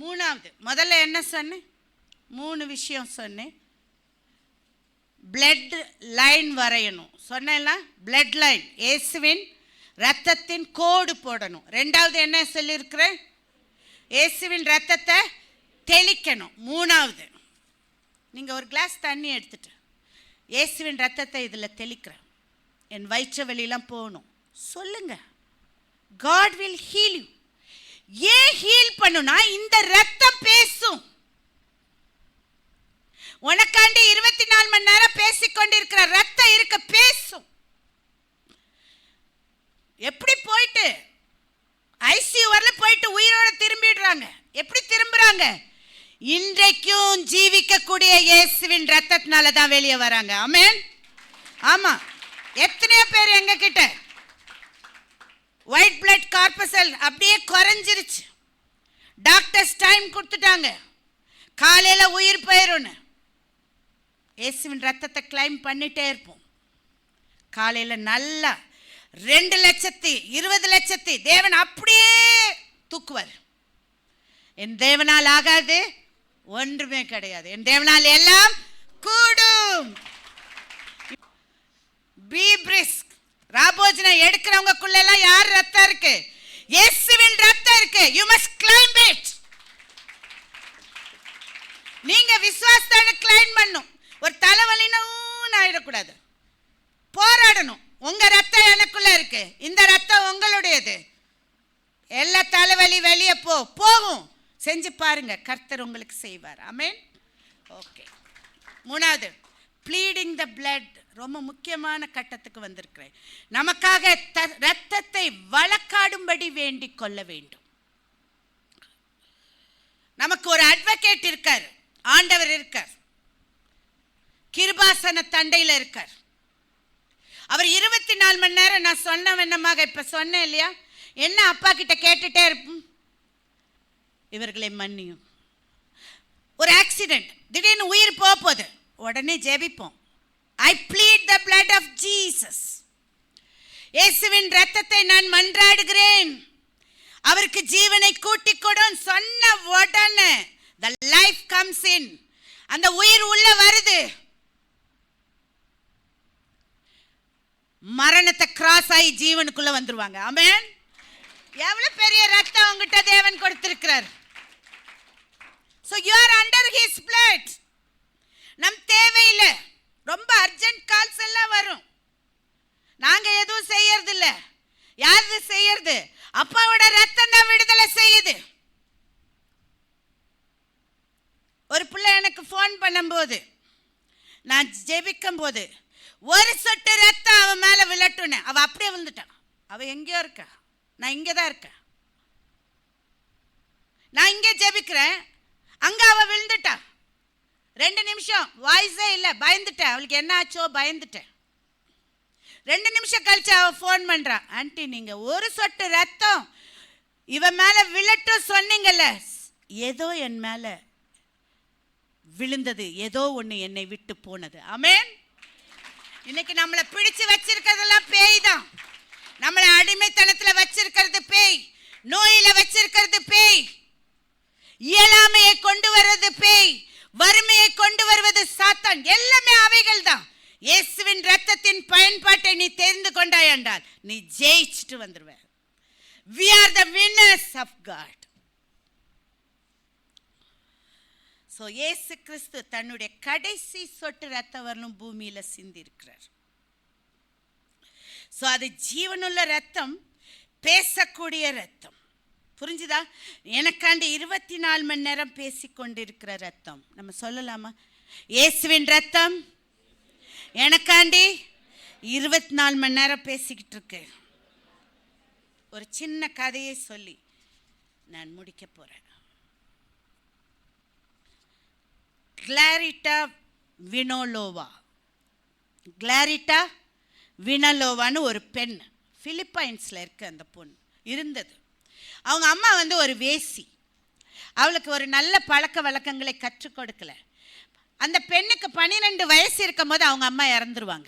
மூணாவது முதல்ல என்ன சொன்னேன்? மூணு விஷயம் சொன்னேன். பிளட் லைன் வரையணும். சொன்னேன்ல பிளட் லைன் இயேசுவின் ரத்தத்தின் கோடு போடணும். ரெண்டாவது என்ன சொல்லியிருக்கிறேன்? இயேசுவின் ரத்தத்தை தெளிக்கணும். மூணாவது நீங்கள் ஒரு கிளாஸ் தண்ணி எடுத்துட்டு இயேசுவின் ரத்தத்தை இதில் தெளிக்கிறேன். என் வயிற்று வெளியெல்லாம் போகணும். சொல்லுங்கள் காட் வில் ஹீல் யூ ஏன் ஹீல் பண்ணுனா இந்த ரத்தம் பேசும். உனக்காண்டி இருபத்தி நாலு மணி நேரம் பேசிக்கொண்டிருக்கிற ரத்தம் இருக்க பேசும். எப்படி போயிட்டு? ஐசியூ வரல போயிட்டு உயிரோட திரும்பிடுறாங்க. எப்படி திரும்புறாங்க? இன்றைக்கும் ஜீவிக்கக்கூடிய இயேசுவின் ரத்தத்தினால தான் வெளியே வராங்க. ஆமேன் ஆமாம் எத்தனையோ பேர் எங்ககிட்ட ஒயிட் பிளட் கார்பசல் அப்படியே குறைஞ்சிருச்சு. டாக்டர்ஸ் டைம் கொடுத்துட்டாங்க. காலையில் உயிர் போயிரும்னு. இயேசுவின் ரத்தத்தை கிளைம் பண்ணிட்டே இருப்போம். காலையில் நல்லா ரெண்டு லட்சத்தி இருபது லட்சத்தி தேவன் அப்படியே தூக்குவார். என் தேவனால் ஆகாது ஒன்றுமே கிடையாது. என் தேவனால் எல்லாம் கூடும். பி பிரிஸ்க் ராபோஜனம் எடுக்கிறவங்கக்குள்ள எல்லாம் யார் ரத்தம் இருக்கு? இயேசுவின் ரத்தம் இருக்கு. யூ மஸ்ட் கிளைம் இட் நீங்க விசுவாசத்தோட கிளைம் பண்ணும். ஒரு தலைவலின்னு ஆயிடக்கூடாது. போராடணும். உங்க ரத்தம் எனக்குள்ள இருக்கு. இந்த ரத்தம் உங்களுடையது. எல்லா தலைவலி வெளியே போ. போகும். செஞ்சு பாருங்க. கர்த்தர் உங்களுக்கு செய்வார். அமேன் ஓகே மூணாவது. ப்ளீடிங் த பிளட் ரொம்ப முக்கியமான கட்டத்துக்கு வந்திருக்கிறேன். நமக்காக த ரத்தத்தை வழக்காடும்படி வேண்டிக் கொள்ள வேண்டும். நமக்கு ஒரு அட்வொகேட் இருக்கார் ஆண்டவர் இருக்கார். கிருபாசன தண்டையில் இருக்கார். அவர் இருபத்தி நாலு மணி நேரம் நான் சொன்ன வண்ணமாக இப்ப சொன்னேன் இல்லையா? என்ன அப்பா கிட்ட கேட்டுட்டே இருப்போம்? இவர்களை மன்னியும். ஒரு ஆக்சிடென்ட் திடீர்னு உயிர் போக போகுது. உடனே ஜெபிப்போம். I plead the blood of Jesus இயேசுவின் ரத்தத்தை நான் மன்றாடுகிறேன். அவருக்கு ஜீவனை கூட்டிக் கொடும் சொன்ன உடனே த லைஃப் கம்ஸ் இன் அந்த உயிர் உள்ள வருது. மரணத்தை கிராஸ் ஆகி ஜீவனுக்குள்ள வந்துருவாங்க. ஆமென் எவ்வளவு பெரிய ரத்தம் உங்ககிட்ட தேவன் கொடுத்திருக்கிறார். So you are under his blood நம் தேவையில்லை. ரொம்ப அர்ஜென்ட் கால்ஸ் எல்லாம் வரும். நாங்கள் எதுவும் செய்யறது இல்ல யாரு செய்யறது? அப்பாவோட ரத்தம் தான் விடுதலை செய்யுது. ஒரு பிள்ளை எனக்கு ஃபோன் பண்ணும்போது நான் ஜெபிக்கும் போது ஒரு சொட்டு ரத்தம் அவன் மேலே விழட்டுன்னு அவள் அப்படியே விழுந்துட்டான் அவள் எங்கேயோ இருக்கா? நான் இங்கே தான் இருக்கேன். நான் இங்கே ஜெபிக்கிறேன். அங்கே அவள் விழுந்துட்டா. ரெண்டு நிமிஷம் வாய்ஸே இல்லை பயந்துட்டேன். அவளுக்கு என்ன ஆச்சோ பயந்துட்டேன். ரெண்டு நிமிஷம் கழிச்சு அவள் ஃபோன் பண்ணுறான் ஆன்ட்டி நீங்கள் ஒரு சொட்டு ரத்தம் இவன் மேலே விழட்டும் சொன்னீங்கல்ல. ஏதோ என் மேலே விழுந்தது. ஏதோ ஒன்று என்னை விட்டு போனது. அமேன் இன்னைக்கு நம்மளை பிடிச்சு வச்சிருக்கிறதெல்லாம் பேய் தான். நம்மளை அடிமைத்தனத்தில் வச்சிருக்கிறது பேய். நோயில் வச்சிருக்கிறது பேய். இயலாமையை கொண்டு வர்றது பேய். வறுமையை கொண்டு வருவது சாத்தான். எல்லாமே அவைகள் தான் இயேசுவின் ரத்தத்தின் பயன்பாட்டை நீ தெரிந்து கொண்டாய் என்றால் நீ ஜெயிச்சுட்டு வந்துடுவ we are the winners of God so இயேசு கிறிஸ்து தன்னுடைய கடைசி சொட்டு ரத்தம் வரலும் பூமியில் சிந்தி இருக்கிறார் ஸோ அது ஜீவனுள்ள ரத்தம் பேசக்கூடிய ரத்தம் புரிஞ்சுதா? எனக்காண்டி இருபத்தி நாலு மணி நேரம் பேசிக்கொண்டிருக்கிற ரத்தம். நம்ம சொல்லலாமா? இயேசுவின் ரத்தம். எனக்காண்டி இருபத்தி நாலு மணி நேரம் பேசிக்கிட்டு இருக்கு ஒரு சின்ன கதையை சொல்லி நான் முடிக்க போகிறேன் கிளாரிட்டா வினோலோவா கிளாரிட்டா வினலோவான்னு ஒரு பெண். ஃபிலிப்பைன்ஸில் இருக்கு அந்த பொண்ணு. இருந்தது. அவங்க அம்மா வந்து ஒரு வேசி. அவளுக்கு ஒரு நல்ல பழக்க வழக்கங்களை கற்றுக் கொடுக்கல. அந்த பெண்ணுக்கு பன்னிரெண்டு வயசு இருக்கும் போது அவங்க அம்மா இறந்துருவாங்க.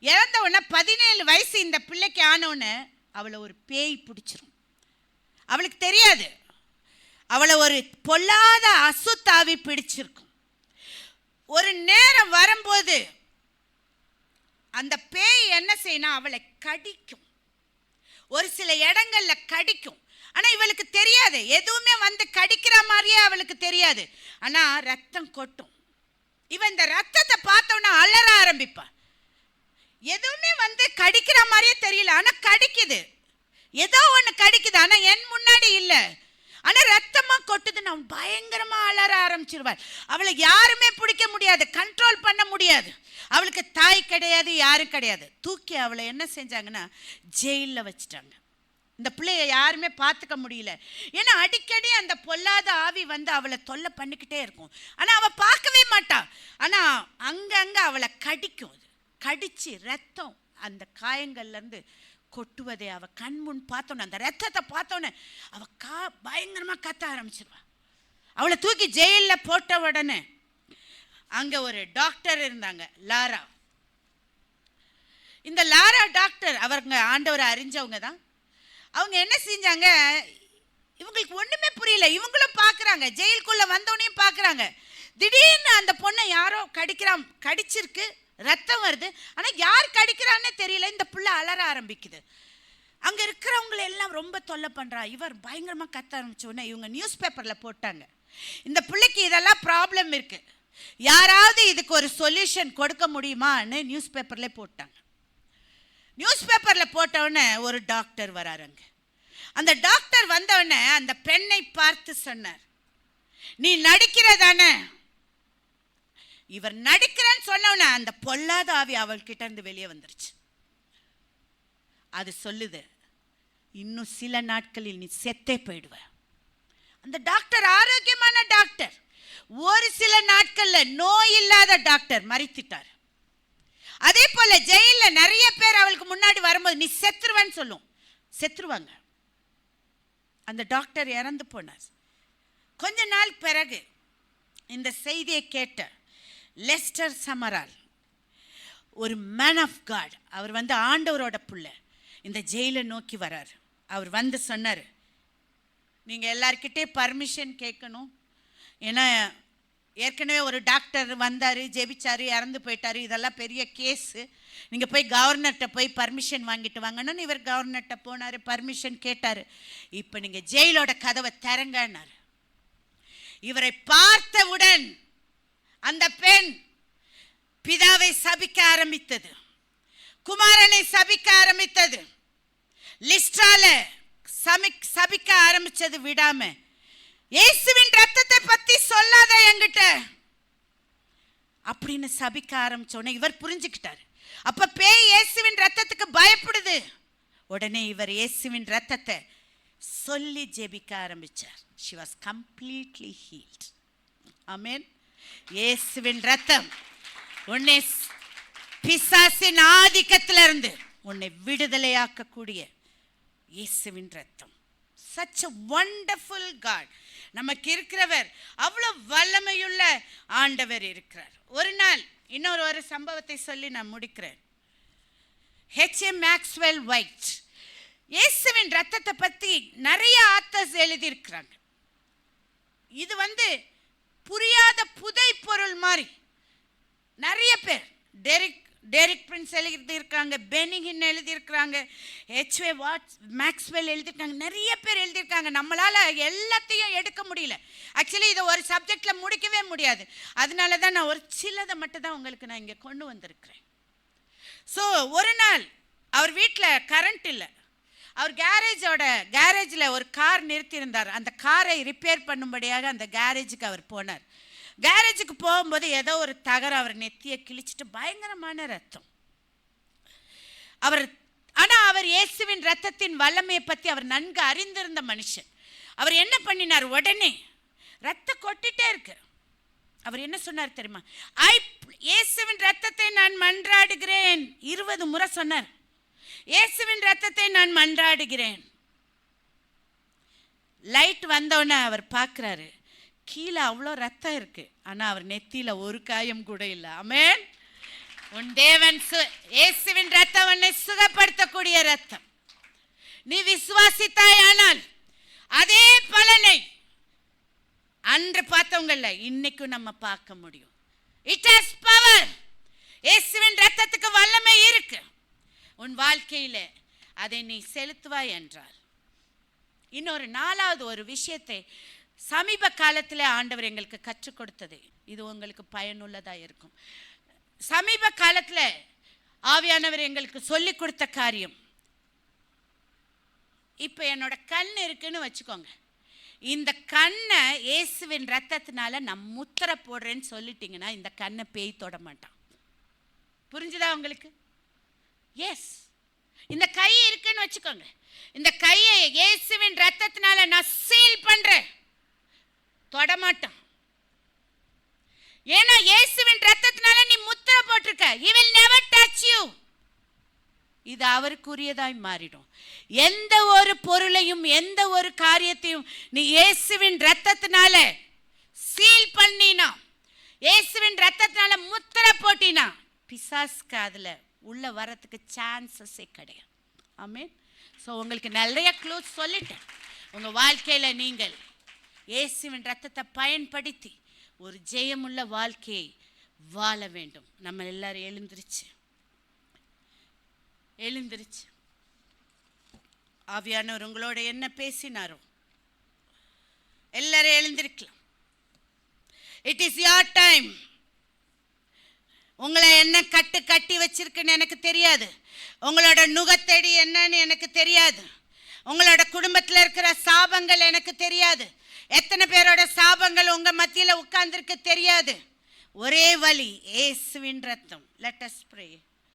இறந்த உடனே பதினேழு வயசு இந்த பிள்ளைக்கு ஆனவுடனே அவளை ஒரு பேய் பிடிச்சிரும். அவளுக்கு தெரியாது. அவளை ஒரு பொல்லாத அசுத்தாவி பிடிச்சிருக்கும். ஒரு நேரம் வரும்போது அந்த பேய் என்ன செய்யணும் அவளை கடிக்கும். ஒரு சில இடங்கள்ல கடிக்கும். ஆனால் இவளுக்கு தெரியாது. எதுவுமே வந்து கடிக்கிற மாதிரியே அவளுக்கு தெரியாது. ஆனால் ரத்தம் கொட்டும். இவன் இந்த ரத்தத்தை பார்த்தோன்னா அலற ஆரம்பிப்பான். எதுவுமே வந்து கடிக்கிற மாதிரியே தெரியல. ஆனால் கடிக்குது. ஏதோ ஒன்று கடிக்குது. ஆனால் என் முன்னாடி இல்லை. ஆனால் ரத்தமாக கொட்டுதுன்னு அவன் பயங்கரமாக அலற ஆரம்பிச்சிருவாள். அவளை யாருமே பிடிக்க முடியாது. கண்ட்ரோல் பண்ண முடியாது. அவளுக்கு தாய் கிடையாது யாரும் கிடையாது. தூக்கி அவளை என்ன செஞ்சாங்கன்னா ஜெயிலில் வச்சுட்டாங்க. இந்த பிள்ளைய யாருமே பார்த்துக்க முடியல. ஏன்னா அடிக்கடி அந்த பொல்லாத ஆவி வந்து அவளை தொல்லை பண்ணிக்கிட்டே இருக்கும். ஆனால் அவள் பார்க்கவே மாட்டாள் ஆனால் அங்கங்கே அவளை கடிக்கும் அது. ரத்தம் அந்த காயங்கள்லேருந்து கொட்டுவதை அவள் கண் முன் பார்த்தோன்னே அந்த ரத்தத்தை பார்த்தோன்னே அவள் கா பயங்கரமாக கத்த ஆரம்பிச்சிருவாள் அவளை தூக்கி ஜெயிலில் போட்ட உடனே அங்கே ஒரு டாக்டர் இருந்தாங்க லாரா. இந்த லாரா டாக்டர் அவருங்க ஆண்டவரை அறிஞ்சவங்க தான். அவங்க என்ன செஞ்சாங்க? இவங்களுக்கு ஒன்றுமே புரியல. இவங்களும் பார்க்குறாங்க ஜெயிலுக்குள்ளே வந்தவனையும் பார்க்குறாங்க திடீர்னு அந்த பொண்ணை யாரோ கடிக்கிறான் கடிச்சிருக்கு ரத்தம் வருது. ஆனால் யார் கடிக்கிறான்னே தெரியல. இந்த புள்ள அலற ஆரம்பிக்குது. அங்கே இருக்கிறவங்களை எல்லாம் ரொம்ப தொல்லை பண்ணுறா இவர் பயங்கரமாக கத்த ஆரம்பிச்ச இவங்க நியூஸ் பேப்பரில் போட்டாங்க. இந்த பிள்ளைக்கு இதெல்லாம் ப்ராப்ளம் இருக்குது யாராவது இதுக்கு ஒரு சொல்யூஷன் கொடுக்க முடியுமான்னு நியூஸ் பேப்பர்லேயே போட்டாங்க. நியூஸ் பேப்பரில் போட்டவுடனே ஒரு டாக்டர் வராருங்க அந்த டாக்டர் வந்தவுடனே அந்த பெண்ணை பார்த்து சொன்னார். நீ நடிக்கிறதானே? இவர் நடிக்கிறேன்னு சொன்னவுடனே அந்த பொல்லாத ஆவி அவள்கிட்ட இருந்து வெளியே வந்துருச்சு. அது சொல்லுது இன்னும் சில நாட்களில் நீ செத்தே போயிடுவ. அந்த டாக்டர் ஆரோக்கியமான டாக்டர். ஒரு சில நாட்கள்ல நோய் இல்லாத டாக்டர் மறித்துட்டார் அதே போல ஜெயில நிறைய பேர் அவளுக்கு முன்னாடி வரும்போது நீ செத்துருவேன்னு சொல்லும். செத்துருவாங்க. அந்த டாக்டர் இறந்து போனார். கொஞ்ச நாள் பிறகு இந்த செய்தியை கேட்ட லெஸ்டர் சமரால் ஒரு மேன் ஆஃப் காட் அவர் வந்து ஆண்டவரோட புள்ள இந்த ஜெயிலை நோக்கி வரார். அவர் வந்து சொன்னார் நீங்கள் எல்லார்கிட்டே பர்மிஷன் கேட்கணும். ஏன்னா ஏற்கனவே ஒரு டாக்டர் வந்தார் ஜெபிச்சார் இறந்து போயிட்டார். இதெல்லாம் பெரிய கேஸு. நீங்கள் போய் கவர்னர்கிட்ட போய் பர்மிஷன் வாங்கிட்டு வாங்கணும்னு இவர் கவர்னர்கிட்ட போனார். பர்மிஷன் கேட்டார். இப்போ நீங்கள் ஜெயிலோட கதவை திறங்கன்னாரு. இவரை பார்த்தவுடன் அந்த பெண் பிதாவை சபிக்க ஆரம்பித்தது. குமாரனை சபிக்க ஆரம்பித்தது. லிஸ்டால சமிக் சபிக்க ஆரம்பித்தது விடாமல் இயேசுவின் ரத்தத்தை பத்தி சொல்லாத என்கிட்ட. அப்படின்னு சபிக்க ஆரம்பிச்சோடனே இவர் புரிஞ்சுக்கிட்டார். அப்ப பேய் இயேசுவின் ரத்தத்துக்கு பயப்படுது. உடனே இவர் இயேசுவின் ரத்தத்தை சொல்லி ஜெபிக்க ஆரம்பிச்சார். She was completely healed amen இயேசுவின் ரத்தம் உன்னை பிசாசின் ஆதிக்கத்திலிருந்து உன்னை விடுதலையாக்கக்கூடிய இயேசுவின் ரத்தம். சச் அ வண்டர்ஃபுல் காட் நமக்கு இருக்கிறவர். அவ்வளோ வல்லமையுள்ள ஆண்டவர் இருக்கிறார். ஒரு நாள் இன்னொரு ஒரு சம்பவத்தை சொல்லி நான் முடிக்கிறேன். ஹெச்ஏ மேக்ஸ்வெல் ஒயிட் இயேசுவின் ரத்தத்தை பற்றி நிறைய ஆத்தர்ஸ் எழுதியிருக்கிறாங்க. இது வந்து புரியாத புதை பொருள் மாதிரி. நிறைய பேர். டெரிக் டெரிக் பிரின்ஸ் எழுதியிருக்காங்க பெனிகின் எழுதியிருக்கிறாங்க ஹெச்வே வாட்ஸ் மேக்ஸ்வெல் எழுதியிருக்காங்க நிறைய பேர் எழுதியிருக்காங்க. நம்மளால் எல்லாத்தையும் எடுக்க முடியல. ஆக்சுவலி இதை ஒரு சப்ஜெக்டில் முடிக்கவே முடியாது. அதனால தான் நான் ஒரு சிலதை மட்டும் தான் உங்களுக்கு நான் இங்கே கொண்டு வந்திருக்கிறேன். ஸோ ஒரு நாள் அவர் வீட்டில் கரண்ட் இல்லை. அவர் கேரேஜோட கேரேஜில் ஒரு கார் நிறுத்தியிருந்தார். அந்த காரை ரிப்பேர் பண்ணும்படியாக அந்த கேரேஜுக்கு அவர் போனார். கேரேஜுக்கு போகும்போது ஏதோ ஒரு தகர அவர் நெத்தியை கிழிச்சிட்டு பயங்கரமான ரத்தம். அவர் ஆனால் அவர் இயேசுவின் ரத்தத்தின் வல்லமையை பற்றி அவர் நன்கு அறிந்திருந்த மனுஷன். அவர் என்ன பண்ணினார்? உடனே ரத்தம் கொட்டிட்டே இருக்கு. அவர் என்ன சொன்னார் தெரியுமா? ஐ இயேசுவின் ரத்தத்தை நான் மன்றாடுகிறேன். இருபது முறை சொன்னார். இயேசுவின் ரத்தத்தை நான் மன்றாடுகிறேன். லைட் வந்தோடனே அவர் பார்க்குறாரு கீழே அவ்வளோ ரத்தம் இருக்கு. ஆனால் அவர் நெத்தியில் ஒரு காயம் கூட இல்லை. அமேன் உன் தேவன் சு- இயேசுவின் ரத்தம் உன்னை சுகப்படுத்தக்கூடிய ரத்தம். நீ விசுவாசித்தாயானால் அதே பலனை அன்று பார்த்தவங்கள இன்னைக்கும் நம்ம பார்க்க முடியும். இட் ஹஸ் பவர் இயேசுவின் ரத்தத்துக்கு வல்லமை இருக்கு. உன் வாழ்க்கையில அதை நீ செலுத்துவாய் என்றால் இன்னொரு நாலாவது ஒரு விஷயத்தை சமீப காலத்தில் ஆண்டவர் எங்களுக்கு கற்றுக் கொடுத்தது. இது உங்களுக்கு பயனுள்ளதாக இருக்கும். சமீப காலத்தில் ஆவியானவர் எங்களுக்கு சொல்லி கொடுத்த காரியம். இப்போ என்னோட கண் இருக்குன்னு வச்சுக்கோங்க. இந்த கண்ணை இயேசுவின் ரத்தத்தினால நான் முத்திரை போடுறேன்னு சொல்லிட்டீங்கன்னா இந்த கண்ணை பேய் தொட மாட்டான். புரிஞ்சுதா உங்களுக்கு? எஸ் இந்த கை இருக்குன்னு வச்சுக்கோங்க. இந்த கையை இயேசுவின் ரத்தத்தினால நான் சீல் பண்ணுறேன் தொடமாட்டான். ஏன்னா இயேசுவின் ரத்தத்தினால நீ முத்திரை போட்டிருக்க. He will never touch you இது அவருக்குரியதாய் மாறிடும். எந்த ஒரு பொருளையும் எந்த ஒரு காரியத்தையும் நீ இயேசுவின் ரத்தத்தினால சீல் பண்ணினா இயேசுவின் ரத்தத்தினால முத்திரை போட்டினா பிசாஸ்க்கு அதில் உள்ள வரத்துக்கு சான்சஸே கிடையாது. ஆமென் ஸோ உங்களுக்கு நிறைய க்ளூஸ் சொல்லிட்டேன். உங்கள் வாழ்க்கையில் நீங்கள் இயேசுவின் ரத்தத்தை பயன்படுத்தி ஒரு ஜெயமுள்ள வாழ்க்கையை வாழ வேண்டும். நம்ம எல்லாரும் எழுந்திருச்சு. எழுந்திருச்சு. ஆவியானவர் உங்களோட என்ன பேசினாரோ எல்லாரும் எழுந்திருக்கலாம். இட் இஸ் யார் டைம் உங்களை என்ன கட்டு கட்டி வச்சிருக்குன்னு எனக்கு தெரியாது. உங்களோட நுகத்தடி என்னன்னு எனக்கு தெரியாது. உங்களோட குடும்பத்தில் இருக்கிற சாபங்கள் எனக்கு தெரியாது. எத்தனை பேரோட சாபங்கள் உங்க மத்தியில் உட்கார்ந்துருக்கு தெரியாது? ஒரே வழி ஏசுவின் ரத்தம். Let us pray